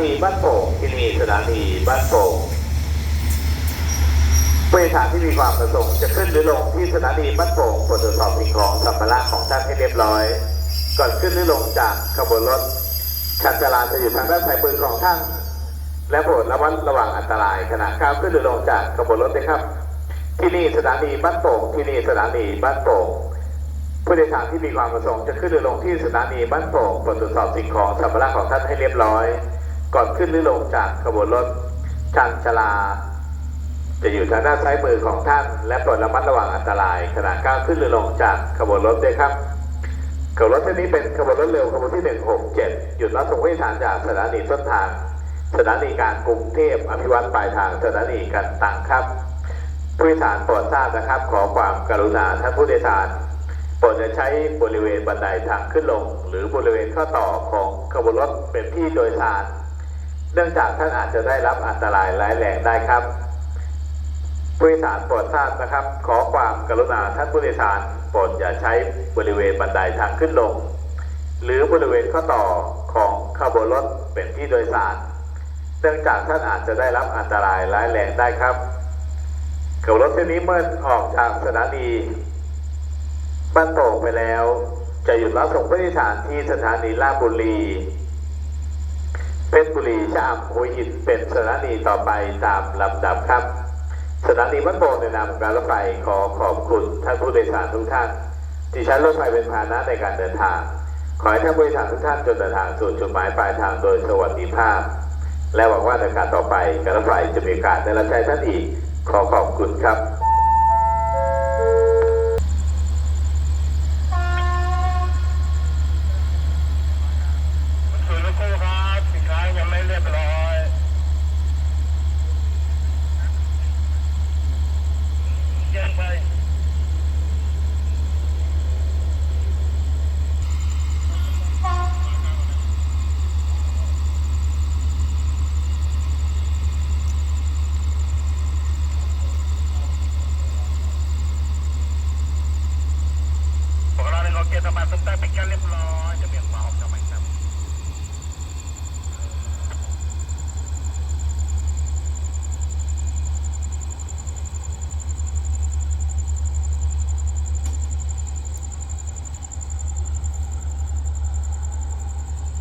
นีบ้านโป่งที่นี่สถานีบ้านโป่งผู้โดยสารที่มีความประสงค์จะขึ้นหรือลงที่สถานีบ้านโป่งตรวจสอบสิ่งของสัมภาระของท่านให้เรียบร้อย ก่อนขึ้นหรือลงจากขบวนรถชันจราจะอยู่ทางด้านซ้ายมือของท่านและโปรดระมัดระวังอันตรายขณะก้าวขึ้นหรือลงจากขบวนรถนะครับ ที่นี่สถานีบ้านโป่งที่นี่สถานีบ้านโป่งผู้โดยสารที่มีความประสงค์จะขึ้นหรือลงที่สถานีบ้านโป่งตรวจสอบสิ่งของสัมภาระของท่านให้เรียบร้อย ก่อนขึ้นหรือลงจากขบวนรถชันชลา จะอยู่ทางด้านซ้ายมือของท่าน และโปรดระมัดระวังอันตรายขณะก้าวขึ้นหรือลงจากขบวนรถด้วยครับขบวนรถเส้นนี้เป็นขบวนรถเร็วขบวนที่ 167 หยุดรับส่งผู้โดยสารจากสถานีต้นทาง สถานีกลารกรุงเทพอภิวัตปลายทางสถานีกันตังครับ ผู้โดยสารโปรดทราบนะครับ ขอความกรุณาท่านผู้โดยสารโปรดจะใช้บริเวณบันไดทางขึ้นลง หรือบริเวณข้อต่อของขบวนรถเป็นที่โดยสาร เนื่องจากท่านอาจจะได้รับอันตรายร้ายแรงได้ครับผู้โดยสารโปรดทราบนะครับ ขอความกรุณาท่านผู้โดยสารโปรดอย่าใช้บริเวณบันไดทางขึ้นลง หรือบริเวณข้อต่อของขบวนรถเป็นที่โดยสาร เนื่องจากท่านอาจจะได้รับอันตรายร้ายแรงได้ครับขบวนรถเส้นนี้เมื่อออกจากสถานีบ้านโป่งไปแล้ว จะหยุดรับส่งผู้โดยสารที่สถานีลาดบุรี เพชรบุรีชะอำหัวหินเป็นสถานีต่อไปตามลำดับครับ สถานีบ้านโป่งในนามการรถไฟขอขอบคุณท่านผู้โดยสารทุกท่าน ที่ใช้รถไฟเป็นพาหนะในการเดินทาง ขอให้ท่านผู้โดยสารทุกท่านจนเดินทางสู่จุดหมายปลายทางโดยสวัสดิภาพ และหวังว่าในการต่อไปการรถไฟจะมีโอกาสได้รับใช้ท่านอีกขอขอบคุณครับ papasok tayo.